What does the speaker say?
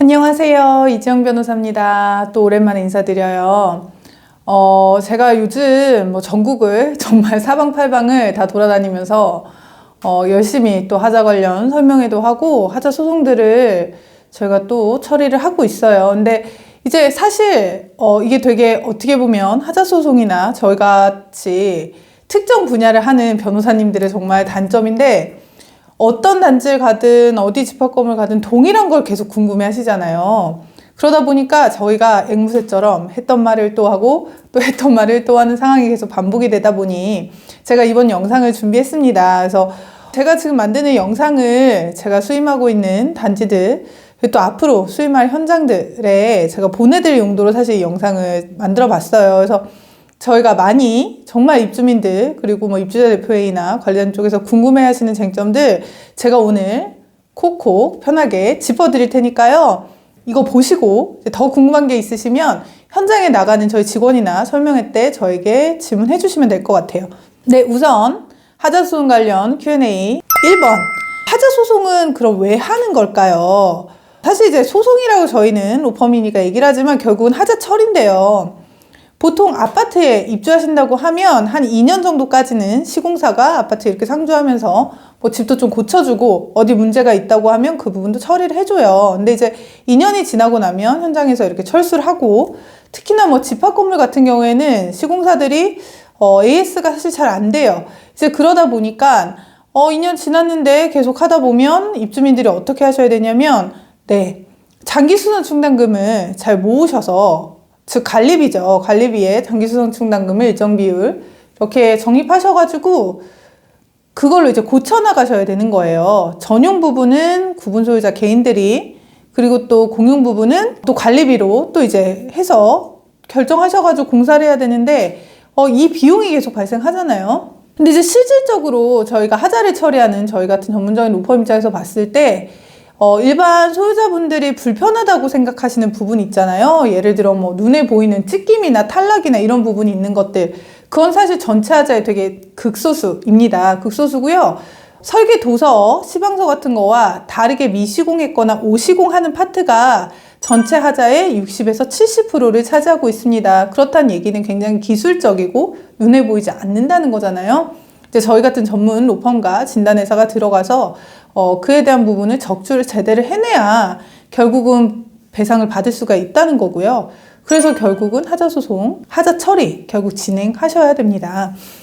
안녕하세요. 이지영 변호사입니다. 또 오랜만에 인사드려요. 어, 제가 요즘 뭐 전국을 정말 사방팔방을 다 돌아다니면서 어, 열심히 또 하자 관련 설명회도 하고 하자 소송들을 저희가 또 처리를 하고 있어요. 근데 이제 사실 어, 이게 되게 어떻게 보면 하자 소송이나 저희 같이 특정 분야를 하는 변호사님들의 정말 단점인데 어떤 단지를 가든 어디 집합검을 가든 동일한 걸 계속 궁금해 하시잖아요. 그러다 보니까 저희가 앵무새처럼 했던 말을 또 하고 또 했던 말을 또 하는 상황이 계속 반복이 되다 보니 제가 이번 영상을 준비했습니다. 그래서 제가 지금 만드는 영상을 제가 수임하고 있는 단지들 그리고 또 앞으로 수임할 현장들에 제가 보내드릴 용도로 사실 이 영상을 만들어 봤어요. 그래서 저희가 많이 정말 입주민들 그리고 뭐 입주자 대표회의나 관련 쪽에서 궁금해 하시는 쟁점들 제가 오늘 콕콕 편하게 짚어드릴 테니까요. 이거 보시고 더 궁금한 게 있으시면 현장에 나가는 저희 직원이나 설명회 때 저에게 질문해 주시면 될 것 같아요. 네, 우선 하자소송 관련 Q&A 1번. 하자소송은 그럼 왜 하는 걸까요? 사실 이제 소송이라고 저희는 로펌이니까 얘기를 하지만 결국은 하자철인데요. 보통 아파트에 입주하신다고 하면 한 2년 정도까지는 시공사가 아파트 이렇게 상주하면서 뭐 집도 좀 고쳐주고 어디 문제가 있다고 하면 그 부분도 처리를 해줘요. 근데 이제 2년이 지나고 나면 현장에서 이렇게 철수를 하고 특히나 뭐 집합 건물 같은 경우에는 시공사들이 어, AS가 사실 잘 안 돼요. 이제 그러다 보니까 어, 2년 지났는데 계속 하다 보면 입주민들이 어떻게 하셔야 되냐면 네. 장기수선 충당금을 잘 모으셔서 즉 관리비죠. 관리비에 장기수선 충당금을 일정 비율 이렇게 적립하셔가지고 그걸로 이제 고쳐 나가셔야 되는 거예요. 전용 부분은 구분 소유자 개인들이 그리고 또 공용 부분은 또 관리비로 또 이제 해서 결정하셔가지고 공사를 해야 되는데 어, 이 비용이 계속 발생하잖아요. 근데 이제 실질적으로 저희가 하자를 처리하는 저희 같은 전문적인 로펌 입장에서 봤을 때 어, 일반 소유자분들이 불편하다고 생각하시는 부분 있잖아요. 예를 들어 뭐 눈에 보이는 찢김이나 탈락이나 이런 부분이 있는 것들. 그건 사실 전체 하자의 되게 극소수입니다. 극소수고요. 설계 도서, 시방서 같은 거와 다르게 미시공했거나 오시공하는 파트가 전체 하자의 60에서 70%를 차지하고 있습니다. 그렇다는 얘기는 굉장히 기술적이고 눈에 보이지 않는다는 거잖아요. 이제 저희 같은 전문 로펌과 진단회사가 들어가서 어, 그에 대한 부분을 적주를 제대로 해내야 결국은 배상을 받을 수가 있다는 거고요. 그래서 결국은 하자 소송, 하자 처리 결국 진행하셔야 됩니다.